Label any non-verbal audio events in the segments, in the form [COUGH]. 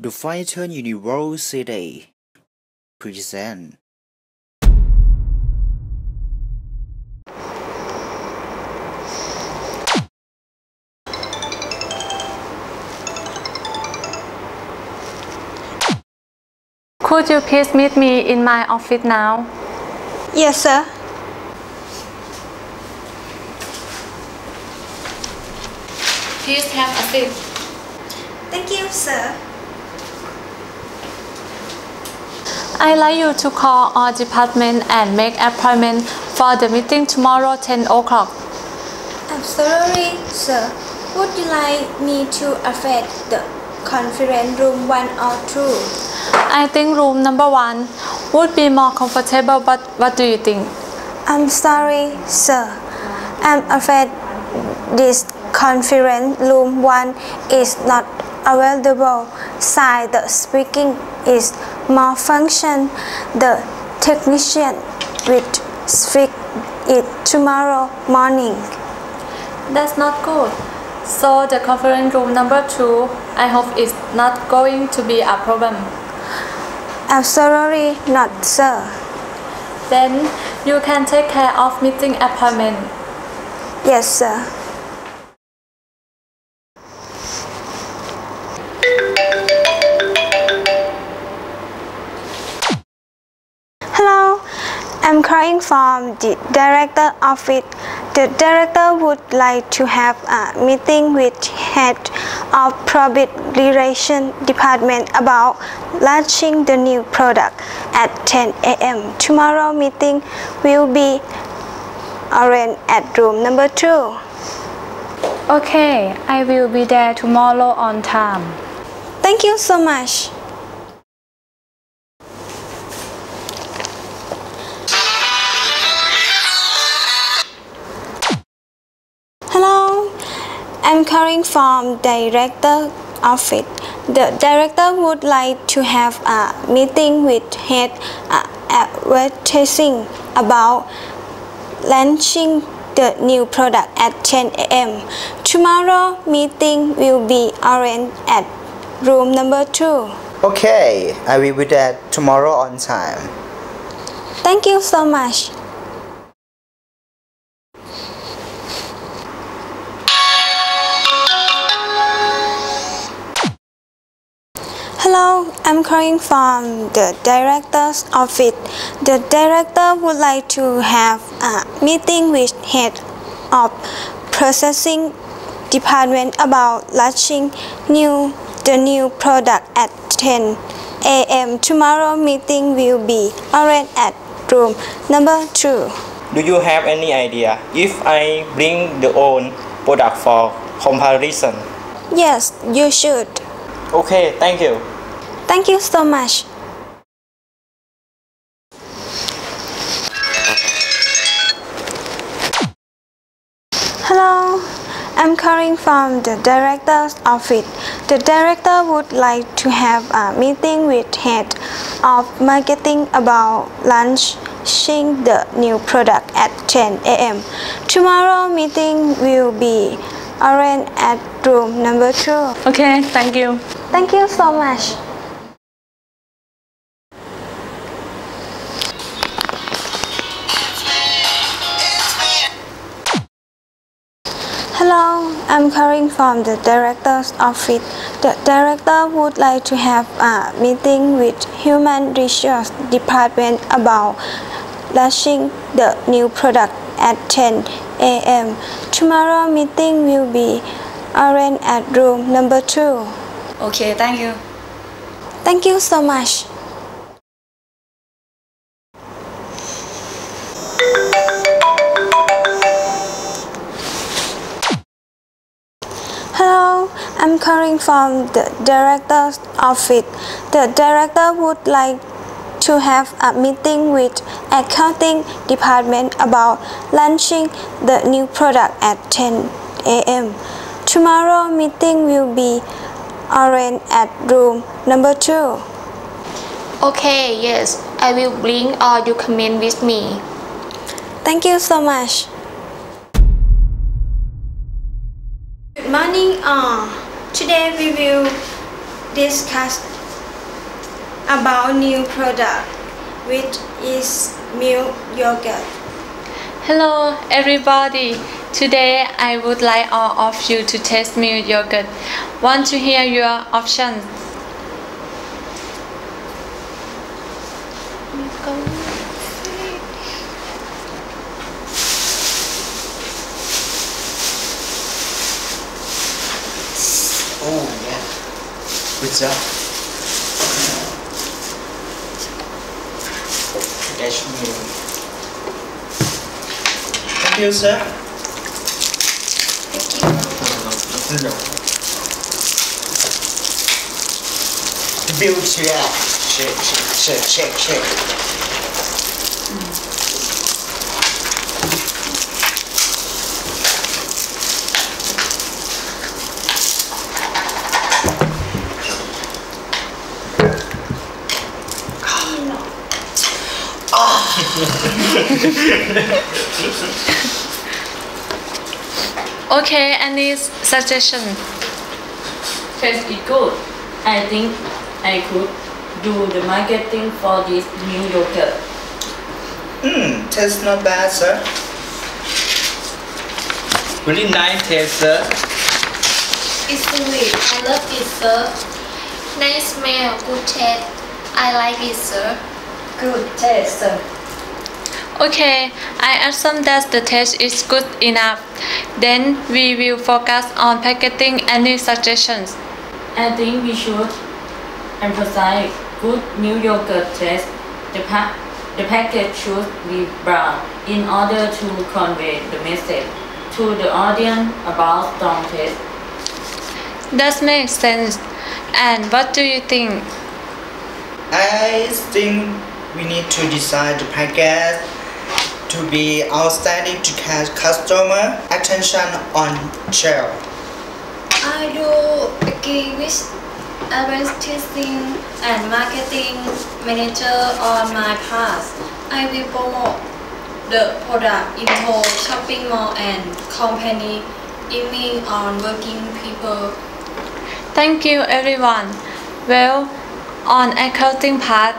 The Fighter University present Could you please meet me in my office now? Yes, sir. Please have a seat. Thank you, sir. I'd like you to call our department and make appointment for the meeting tomorrow 10 o'clock. I'm sorry, sir. Would you like me to affect the conference room one or two? I think room number one would be more comfortable, but what do you think? I'm sorry, sir. I'm afraid this conference room one is not available. Side the speaking is more function. The technician will fix it tomorrow morning. That's not good. So the conference room number two, I hope it's not going to be a problem. I'm not sir. Then you can take care of meeting appointment. Yes, sir. From the director office. The director would like to have a meeting with head of public relation department about launching the new product at 10 a.m. Tomorrow meeting will be arranged at room number two. Okay, I will be there tomorrow on time. Thank you so much. I'm calling from director office. The director would like to have a meeting with head uh, advertising about launching the new product at 10 a.m. Tomorrow meeting will be arranged at room number 2. Okay, I will be there tomorrow on time. Thank you so much. I'm calling from the director's office. The director would like to have a meeting with head of processing department about launching new the new product at 10 a.m. Tomorrow meeting will be arranged at room number 2. Do you have any idea if I bring the own product for comparison? Yes, you should. Okay, thank you. Thank you so much. Hello, I'm calling from the director's office. The director would like to have a meeting with head of marketing about launching the new product at 10 a.m. Tomorrow meeting will be arranged at room number 2. Okay, thank you. Thank you so much. I'm calling from the director's office. The director would like to have a meeting with Human Resource Department about launching the new product at 10 a.m. Tomorrow meeting will be arranged at room number 2. Okay, thank you. Thank you so much. Hello, I'm calling from the director's office. The director would like to have a meeting with accounting department about launching the new product at 10 a.m. Tomorrow meeting will be arranged at room number 2. Okay, yes, I will bring all your comment with me. Thank you so much. Good morning all. Today we will discuss about new product, which is milk yogurt. Hello everybody. Today I would like all of you to taste milk yogurt. Want to hear your options? Oh yeah. Good job. Fresh milk. Thank you, sir. Thank you. No. Build yeah. Shake, shake, shake, shake, shake. [LAUGHS] Okay, any suggestion? Taste is good. I think I could do the marketing for this new yogurt. Hmm, tastes not bad, sir. Really nice taste, sir. It's sweet. I love it, sir. Nice smell, good taste. I like it, sir. Good taste. Okay, I assume that the taste is good enough. Then we will focus on packaging. Any suggestions? I think we should emphasize good new yogurt taste. The, pa- the package should be brown in order to convey the message to the audience about strong taste. That makes sense. And what do you think? I think we need to design the package to be outstanding to catch customer attention on shelf. I do agree with advertising and marketing manager on my part. I will promote the product in whole shopping mall and company aiming on working people. Thank you, everyone. Well, on accounting part,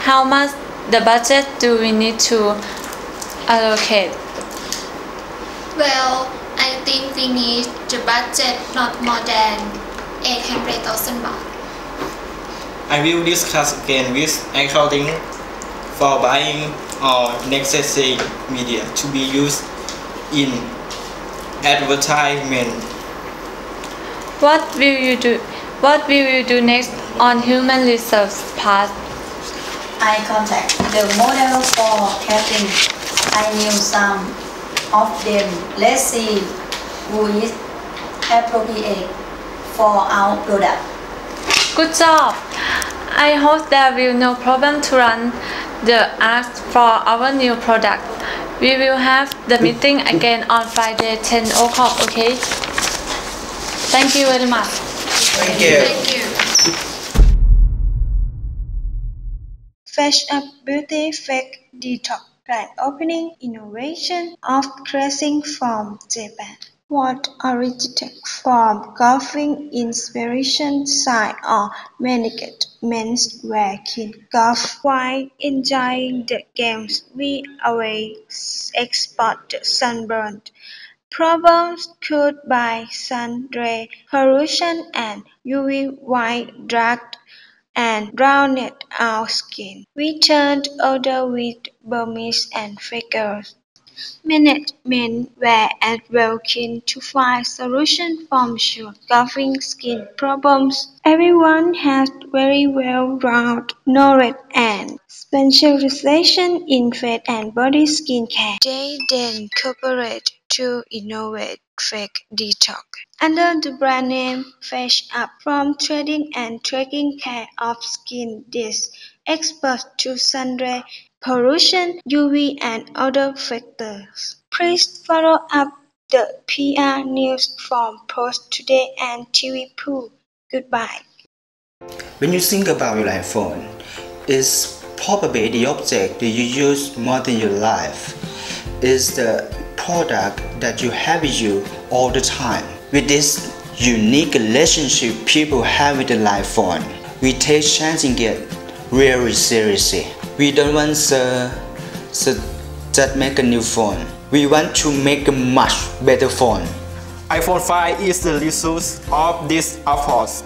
how much the budget do we need to allocate? Well, I think we need the budget not more than 800,000 baht. I will discuss again with accounting for buying or necessary media to be used in advertisement. What will you do? What will you do next on human resource part? I contact the model for casting. I knew some of them. Let's see who is appropriate for our product. Good job. I hope there will no problem to run the ads for our new product. We will have the meeting again on Friday 10 o'clock. Okay. Thank you very much. Thank you. Thank you. Fresh Up Beauty Fake Detox Grand Opening Innovation of Dressing from Japan. What originated from golfing inspiration side or mannequin men's wear keen golf while enjoying the games. We always export the sunburn problems caused by sun ray pollution and UV white dragged and drowned our skin. We turned older with Burmese and figures. Management were as well to find solutions from short golfing skin problems. Everyone has very well-rounded knowledge and specialization in face and body skincare. They then cooperate to innovate fake detox. Under the brand name Fresh Up from trading and taking care of skin this exposed to sun ray pollution, UV and other factors. Please follow up the PR news from Post Today and TV Pool. Goodbye. When you think about your iPhone, it's probably the object that you use more than your life. It's the product that you have with you all the time. With this, unique relationship people have with the live phone. We take changing it really seriously. We don't want to, to just make a new phone. We want to make a much better phone. iPhone 5 is the result of this efforts.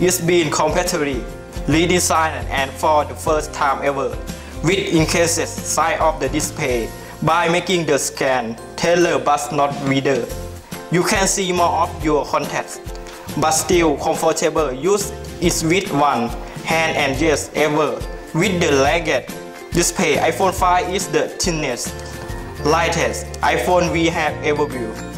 It's been completely redesigned and for the first time ever, with increased size of the display by making the scan tailored but not reader. You can see more of your contacts, but still comfortable. Use it with one hand and yes ever. With the lagged display, iPhone 5 is the thinnest, lightest iPhone we have ever built.